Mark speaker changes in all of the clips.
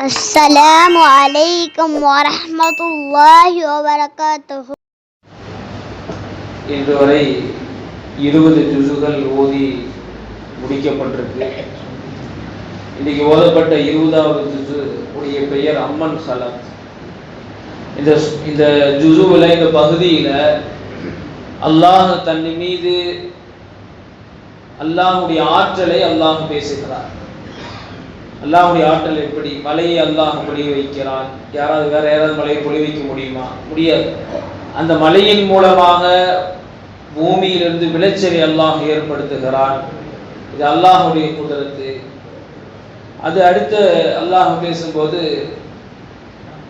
Speaker 1: السلام عليكم ورحمة الله وبركاته
Speaker 2: இன்று வரை இருபது ஜுசுகள் ஓதி முடிக்கப்பட்டிருக்கு இன்னைக்கு ஓதப்பட்ட இருபதாவது ஜுசு உடைய பெயர் அம்மன் சலம் இந்த இந்த ஜுசுவில் இந்த பகுதியில் அல்லாஹ் தன் மீது அல்லாஹுடைய ஆற்றலை அல்லாஹ் பேசுகிறார் அல்லாஹுடைய ஆற்றல் எப்படி? மலையை அல்லாஹ் பொழிய வைக்கிறான். யாராவது வேற யாராவது மலையை பொழி வைக்க முடியுமா? முடியாது. அந்த மலையின் மூலமாக பூமியிலிருந்து விளைச்சலை அல்லாஹ் ஏற்படுத்துகிறான். இது அல்லாஹுடைய குதிரத்து. அது அடுத்து அல்லாஹ் பேசும்போது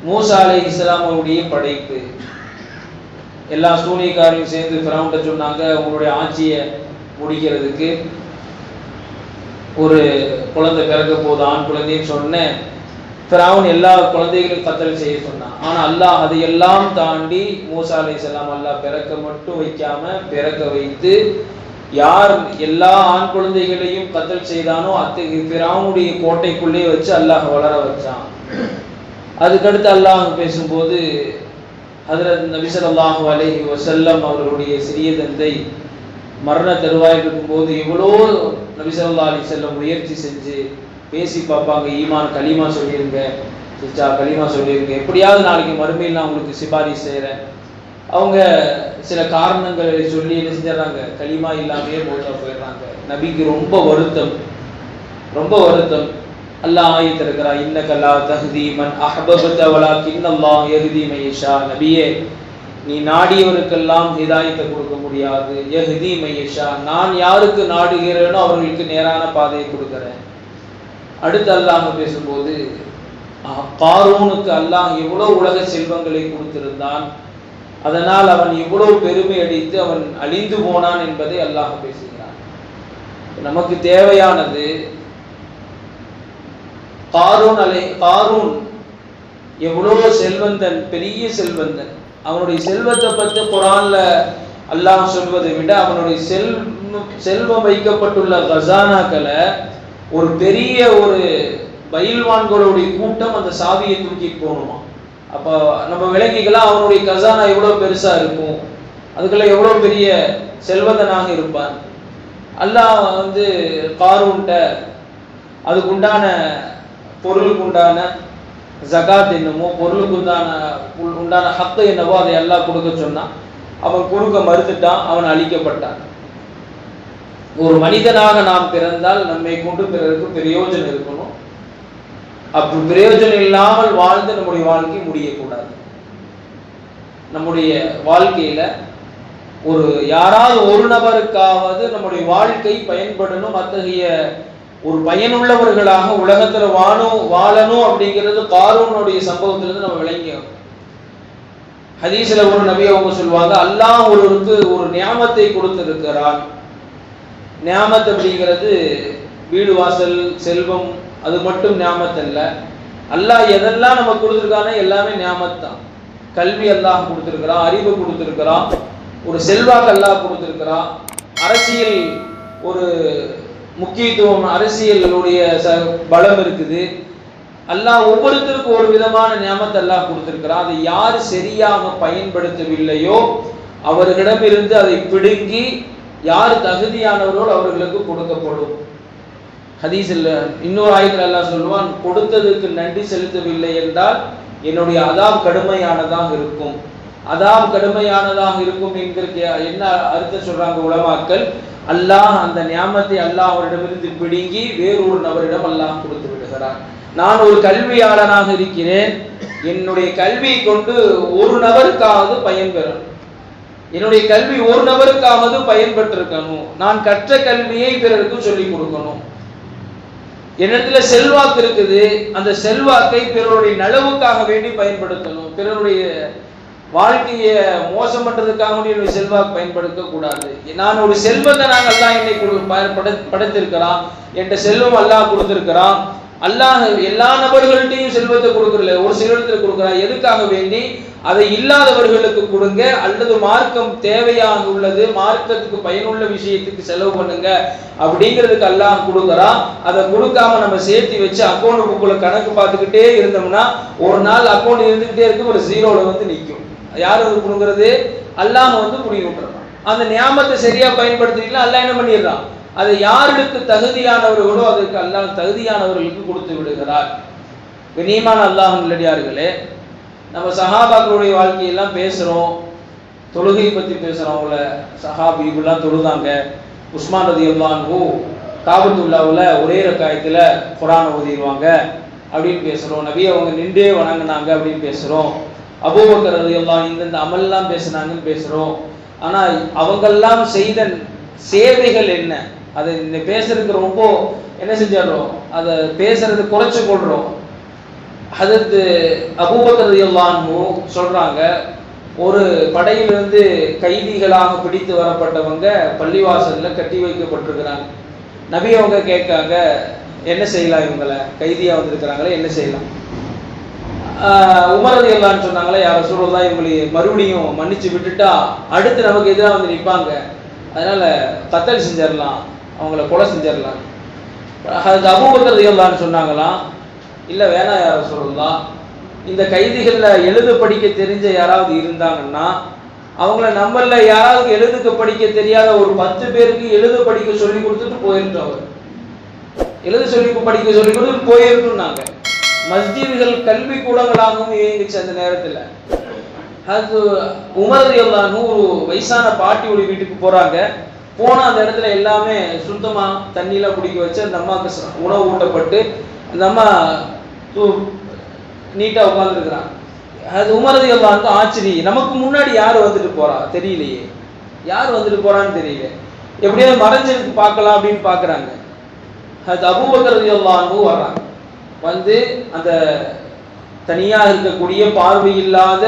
Speaker 2: மூசா அலை இஸ்லாம் அவருடைய படைப்பு. எல்லா சூனியக்காரையும் சேர்ந்து பிரவுண்ட சொன்னாங்க உங்களுடைய ஆட்சியை முடிக்கிறதுக்கு. ஒரு குழந்தை பிறக்க போது ஆண் குழந்தைன்னு சொன்னேன். பிராவன் எல்லா குழந்தைகளையும் கத்தல் செய்ய சொன்னான் ஆனா அல்லாஹ் அதையெல்லாம் தாண்டி மூசா செல்லாம் அல்லாஹ் பிறக்க மட்டும் வைக்காம பிறக்க வைத்து யார் எல்லா ஆண் குழந்தைகளையும் கத்தல் செய்தானோ அத்தகைய பிராவனுடைய கோட்டைக்குள்ளே வச்சு அல்லாஹ் வளர வச்சான். அதுக்கடுத்து அல்லாஹ் பேசும்போது ஹதரத் நபி ஸல்லல்லாஹு அலைஹி வஸல்லம் அவர்களுடைய சிறிய தந்தை மரண தருவாயில் இருக்கும்போது எவ்வளோ நபி ஸல்லல்லாஹு அலைஹி முயற்சி செஞ்சு பேசி பார்ப்பாங்க. ஈமான் கலிமா சொல்லியிருங்க சிச்சா கலிமா சொல்லியிருங்க எப்படியாவது நாளைக்கு மறுமையில் நான் உங்களுக்கு சிபாரிசு செய்கிறேன் அவங்க சில காரணங்களை சொல்லி என்ன செஞ்சிடறாங்க? களிமா இல்லாமையே போட்டா போயிடுறாங்க. நபிக்கு ரொம்ப வருத்தம். ரொம்ப வருத்தம். அல்லாஹ் ஆயத்து இருக்கிறா இன்னக்கல்லா தஹ்தி மன் அஹ்பபத வலாக்கின் அல்லாஹ் யஹ்தி மையஷா. நபியே நீ நாடியவருக்கெல்லாம் ஹிதாயத்தை கொடுக்க முடியாது. எஹிதி மையஷா. நான் யாருக்கு நாடுகிறேனோ அவர்களுக்கு நேரான பாதையை கொடுக்கிறேன். அடுத்து அல்லாம பேசும்போது அஹ், காரூனுக்கு அல்லாஹ் எவ்வளவு உலக செல்வங்களை கொடுத்திருந்தான் அதனால் அவன் எவ்வளவு பெருமை அடித்து அவன் அழிந்து போனான் என்பதை அல்லாஹ் பேசுகிறான். நமக்கு தேவையானது காரூன் அலை காரூன் எவ்வளவு செல்வந்தன் பெரிய செல்வந்தன் அவனுடைய செல்வத்தை பற்றி குரான்ல அல்லாஹ் சொல்வதை விட அவனுடைய செல் செல்வம் வைக்கப்பட்டுள்ள கசானாக்களை ஒரு பெரிய ஒரு பயில்வான்களுடைய கூட்டம் அந்த சாவியை தூக்கிட்டு போகணுமா? அப்போ நம்ம விலங்கிக்கலாம் அவனுடைய கசானா எவ்வளோ பெருசாக இருக்கும்? அதுக்கெல்லாம் எவ்வளோ பெரிய செல்வந்தனாக இருப்பான்? அல்லாஹ் வந்து காரூன்ட்ட அதுக்குண்டான பொருளுக்கு உண்டான ஜகாத் என்னமோ பொருளுக்கு உண்டான உள்- உண்டான ஹக்கு என்னவோ அதை எல்லாம் கொடுக்க சொன்னான். அவன் கொடுக்க மறுத்துட்டான் அவன் அழிக்கப்பட்டான். ஒரு மனிதனாக நாம் பிறந்தால் நம்மை கொண்டு பிறருக்கு பிரயோஜனம் இருக்கணும். அப்படி பிரயோஜனம் இல்லாமல் வாழ்ந்து நம்முடைய வாழ்க்கை முடியக்கூடாது. நம்முடைய வாழ்க்கையில ஒரு யாராவது ஒரு நபருக்காவது நம்முடைய வாழ்க்கை பயன்படணும். அத்தகைய ஒரு பயனுள்ளவர்களாக உலகத்துல வாணும் வாழணும் அப்படிங்கிறது காரூனுடைய சம்பவத்திலிருந்து நம்ம விளங்கியோம். ஹதீஸ்ல ஒரு நபி அவங்க சொல்லுவாங்க அல்லாஹ் ஒருவருக்கு ஒரு நியாமத்தை கொடுத்திருக்கிறான். நியாமத் அப்படிங்கிறது வீடு வாசல் செல்வம் அது மட்டும் நியாமத் அல்ல. அல்லாஹ் எதெல்லாம் நம்ம கொடுத்துருக்கானோ எல்லாமே நியாமத் தான். கல்வி அல்லாஹ் கொடுத்துருக்கிறான் அறிவு கொடுத்துருக்கிறான் ஒரு செல்வாக்கு அல்லாஹ் கொடுத்துருக்கிறான். அரசியல் ஒரு முக்கியத்துவம் அரசியலுடைய ச பலம் இருக்குது. அல்லாஹ் ஒவ்வொருத்தருக்கும் ஒரு விதமான நியமத்தை எல்லாம் கொடுத்திருக்கிறான். அதை யார் சரியாக பயன்படுத்தவில்லையோ அவர்களிடமிருந்து அதை பிடுங்கி யார் தகுதியானவரோடு அவர்களுக்கு கொடுக்கப்படும். ஹதீஸில் இன்னொரு ஆயத்தில் எல்லாம் சொல்லுவான் கொடுத்ததுக்கு நன்றி செலுத்தவில்லை என்றால் என்னுடைய அதாம் கடுமையானதாக இருக்கும். அதாம் கடுமையானதாக இருக்கும் என்கிற என்ன அர்த்தம் சொல்றாங்க உலமாக்கள்? அல்லாஹ் அந்த நியாமத்தை அல்லாஹ் அவரிடமிருந்து பிடுங்கி வேறொரு நபரிடம் அல்லாஹ் கொடுத்து விடுகிறார் நான் ஒரு கல்வியாளனாக இருக்கிறேன். என்னுடைய கல்வியை கொண்டு ஒரு நபருக்காவது பயன்பெறணும் என்னுடைய கல்வி ஒரு நபருக்காவது பயன்பட்டிருக்கணும் நான் கற்ற கல்வியை பிறருக்கு சொல்லிக் கொடுக்கணும். என்னிடத்துல செல்வாக்கு இருக்குது. அந்த செல்வாக்கை பிறருடைய நலவுக்காக வேண்டி பயன்படுத்தணும். பிறருடைய வாழ்க்கையை மோசம் பண்றதுக்காக முடியும் என்னுடைய செல்வாக்கு பயன்படுத்த கூடாது நான் ஒரு செல்வந்தனாக அல்லாஹ் என்னை கொடு- படைத்திருக்கிறான். என்கிட்ட செல்வம் அல்லாஹ் கொடுத்திருக்கிறான். அல்லாஹ் எல்லா நபர்கள்ட்டையும் செல்வத்தை கொடுக்கறல ஒரு சிலரிடத்துல கொடுக்குறான். எதுக்காக வேண்டி? அதை இல்லாதவர்களுக்கு கொடுங்க. அல்லது மார்க்கம் தேவையாக உள்ளது மார்க்கத்துக்கு பயனுள்ள விஷயத்துக்கு செலவு பண்ணுங்க அப்படிங்கிறதுக்கு எல்லாம் கொடுக்குறான். அதை கொடுக்காம நம்ம சேர்த்து வச்சு அக்கௌண்ட் புக்குள்ள கணக்கு பார்த்துக்கிட்டே இருந்தோம்னா ஒரு நாள் அக்கௌண்ட் இருந்துகிட்டே இருக்கு ஒரு ஜீரோல வந்து நிற்கும் யார் அது கொடுங்கிறது அல்லாம வந்து புரிய விட்டுறான். அந்த நியாமத்தை சரியா பயன்படுத்திக்கலாம் அல்லாஹ் என்ன பண்ணிடுறான்? அதை யாருக்கு தகுதியானவர்களோ அதற்கு அல்லாஹ் தகுதியானவர்களுக்கு கொடுத்து விடுகிறார். கண்ணியமான அல்லாஹ் நல்லடியார்களே நம்ம சஹாபாக்களுடைய வாழ்க்கையெல்லாம் பேசுகிறோம் தொழுகை பற்றி பேசுகிறோம் அவங்கள இப்படிலாம் தொழுதாங்க. உஸ்மான் ரதி அல்லான்ஹூ காபத்துல்லாவில் ஒரே ரக்காயத்தில் குரானை ஓதிடுவாங்க அப்படின்னு பேசுகிறோம் நபி அவங்க நின்றே வணங்கினாங்க அப்படின்னு பேசுகிறோம் அபூபக்கர் ரதி இந்தந்த அமல்லாம் பேசுனாங்கன்னு பேசுகிறோம் ஆனால் அவங்கெல்லாம் செய்த சேவைகள் என்ன? அதை இந்த பேசுறதுக்கு ரொம்ப என்ன செஞ்சிடறோம்? அதை பேசுறது குறைச்சி கொள்றோம் அதற்கு அபூபக்கர் எல்லான்னு சொல்றாங்க ஒரு படையிலிருந்து கைதிகளாக பிடித்து வரப்பட்டவங்க பள்ளிவாசல்ல கட்டி வைக்கப்பட்டிருக்கிறாங்க. நபி அவங்க கேட்காங்க என்ன செய்யலாம் இவங்களை? கைதியாக வந்திருக்கிறாங்களே என்ன செய்யலாம்? உமரது உமர் சொன்னாங்களே யார சொல்லலாம் இவங்களை மறுபடியும் மன்னிச்சு விட்டுட்டா அடுத்து நமக்கு எதிராக வந்து நிற்பாங்க. அதனால கத்தல் செஞ்சிடலாம் அவங்கள கொலை செஞ்சிடலாம். அது அபூபக்கர் ரலியல்லாஹு சொன்னாங்களாம் இல்லை வேணாம் யார சொல்லலாம் இந்த கைதிகளில் எழுத படிக்க தெரிஞ்ச யாராவது இருந்தாங்கன்னா அவங்கள நம்மள யாராவது எழுதுக்க படிக்க தெரியாத ஒரு பத்து பேருக்கு எழுத படிக்க சொல்லி கொடுத்துட்டு போயிருந்தோம் அவர் எழுத சொல்லி படிக்க சொல்லி கொடுத்துட்டு போயிருக்கோம் நாங்கள் மஸ்ஜிதுகள் கல்வி கூடங்களாகவும் இயங்குச்சு அந்த நேரத்தில் அது உமர் எல்லாம் ஒரு வயசான பாட்டியோட வீட்டுக்கு போறாங்க. போனால் அந்த இடத்துல எல்லாமே சுத்தமாக தண்ணியெலாம் குடிக்க வச்சு அந்த அம்மாவுக்கு உணவு ஊட்டப்பட்டு அந்த அம்மா தூ நீட்டாக உட்காந்துருக்குறான் அது உமரது எல்லாம் ஆச்சரியம் நமக்கு முன்னாடி யார் வந்துட்டு போறா? தெரியலையே. யார் வந்துட்டு போறான்னு தெரியல. எப்படியாவது மறைஞ்சிருக்கு பார்க்கலாம் அப்படின்னு பார்க்குறாங்க. அது அபூபக்கரது எல்லாம் வர்றாங்க. வந்து அந்த தனியாக இருக்கக்கூடிய பார்வை இல்லாத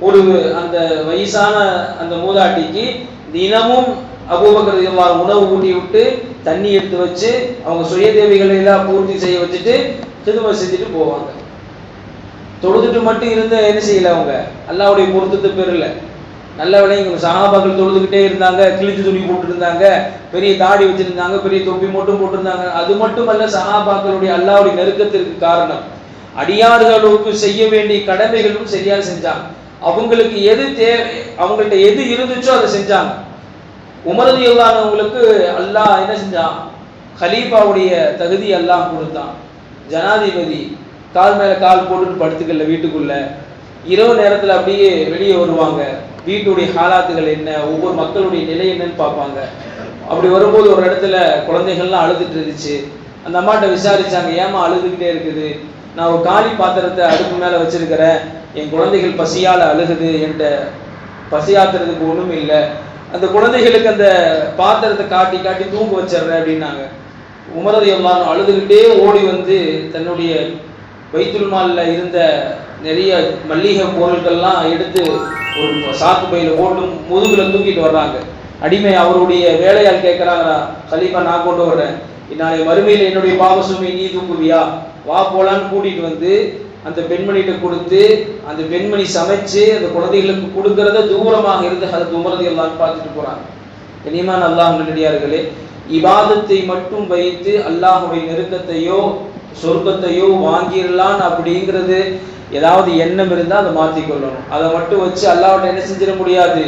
Speaker 2: ஒரு அந்த வயசான அந்த மூதாட்டிக்கு தினமும் அபூபக்கர் இல்லாத உணவு ஊட்டி விட்டு தண்ணி எடுத்து வச்சு அவங்க சுய தேவைகளை எல்லாம் பூர்த்தி செய்ய வச்சுட்டு திரும்ப செஞ்சுட்டு போவாங்க. தொழுதுட்டு மட்டும் இருந்து என்ன செய்யல அவங்க? அல்லாவுடைய பொருத்தத்தை பெறல நல்ல வேலை இவங்க சகாபாக்கள் தொழுதுகிட்டே இருந்தாங்க கிழிச்சு துணி போட்டுருந்தாங்க பெரிய தாடி வச்சிருந்தாங்க பெரிய தொப்பி மட்டும் போட்டிருந்தாங்க. அது மட்டுமல்ல சகாபாக்களுடைய அல்லாவுடைய நெருக்கத்திற்கு காரணம். அடியார்களுக்கு செய்ய வேண்டிய கடமைகளும் சரியா செஞ்சாங்க. அவங்களுக்கு எது தேவை அவங்கள்ட்ட எது இருந்துச்சோ அதை செஞ்சாங்க. உமரது இல்லாதவங்களுக்கு அல்லாஹ் என்ன செஞ்சான்? கலீஃபாவுடைய தகுதி எல்லாம் கொடுத்தான். ஜனாதிபதி கால் மேல கால் போட்டுட்டு படுத்துக்கல வீட்டுக்குள்ள. இரவு நேரத்துல அப்படியே வெளியே வருவாங்க. வீட்டுடைய ஹாலாத்துகள் என்ன? ஒவ்வொரு மக்களுடைய நிலை என்னன்னு பார்ப்பாங்க. அப்படி வரும்போது ஒரு இடத்துல குழந்தைகள்லாம் அழுதுட்டு இருந்துச்சு. அந்த அம்மாட்ட விசாரிச்சாங்க ஏமா அழுதுகிட்டே இருக்குது? நான் ஒரு காலி பாத்திரத்தை அடுப்பு மேல வச்சிருக்கிறேன். என் குழந்தைகள் பசியால அழுகுது. என்கிட்ட பசியாத்துறதுக்கு ஒண்ணும் இல்லை. அந்த குழந்தைகளுக்கு அந்த பாத்திரத்தை காட்டி காட்டி தூங்க வச்சிடுறேன் அப்படின்னாங்க. உமரது எல்லாம் அழுதுகிட்டே ஓடி வந்து தன்னுடைய வைத்துல் மால்ல இருந்த நிறைய மல்லிகை பொருட்கள்லாம் எடுத்து ஒரு சாக்கு பையில் போட்டு முதுகில் தூக்கிட்டு வர்றாங்க. அடிமை அவருடைய வேலையால் கேட்கிறாங்களா கலீஃபா நான் கொண்டு வர்றேன். நாளை மறுமையில் என்னுடைய பாவசுமை நீ தூக்குவியா? வா போலான்னு கூட்டிட்டு வந்து அந்த பெண்மணிகிட்ட கொடுத்து அந்த பெண்மணி சமைச்சு அந்த குழந்தைகளுக்கு கொடுக்கறத தூரமாக இருந்து அது துமரதி எல்லாம் பார்த்துட்டு போறாங்க. கனிமான் அல்லாஹ் நல்லடியார்களே இவாதத்தை மட்டும் வைத்து அல்லாஹுடைய நெருக்கத்தையோ சொர்க்கத்தையோ வாங்கிடலாம் அப்படிங்கிறது ஏதாவது எண்ணம் இருந்தால் அதை மாற்றி கொள்ளணும் அதை மட்டும் வச்சு அல்லாஹ்ட்ட என்ன செஞ்சிட முடியாது?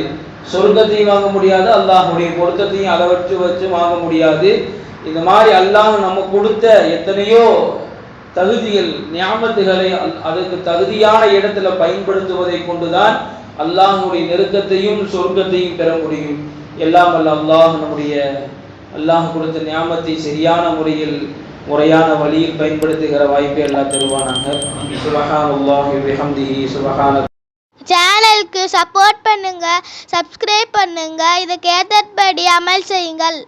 Speaker 2: சொர்க்கத்தையும் வாங்க முடியாது அல்லாஹுடைய பொருத்தத்தையும் அதை வச்சு வச்சு வாங்க முடியாது. இந்த மாதிரி அல்லாஹ் நம்ம கொடுத்த எத்தனையோ தகுதிகள் ஞாபகத்துகளை அதுக்கு தகுதியான இடத்துல பயன்படுத்துவதை கொண்டுதான் அல்லாஹுடைய நெருக்கத்தையும் சொர்க்கத்தையும் பெற முடியும். எல்லாம் அல்ல அல்லாஹ் நம்முடைய அல்லாஹ் கொடுத்த ஞாபகத்தை சரியான முறையில் முறையான வழியில் பயன்படுத்துகிற வாய்ப்பை எல்லாம் தருவானாங்க சுபஹானல்லாஹி பிஹம்திஹி சுபஹான
Speaker 1: சேனலுக்கு சப்போர்ட் பண்ணுங்க சப்ஸ்கிரைப் பண்ணுங்க இதுக்கு ஏற்றபடி அமல் செய்யுங்கள்.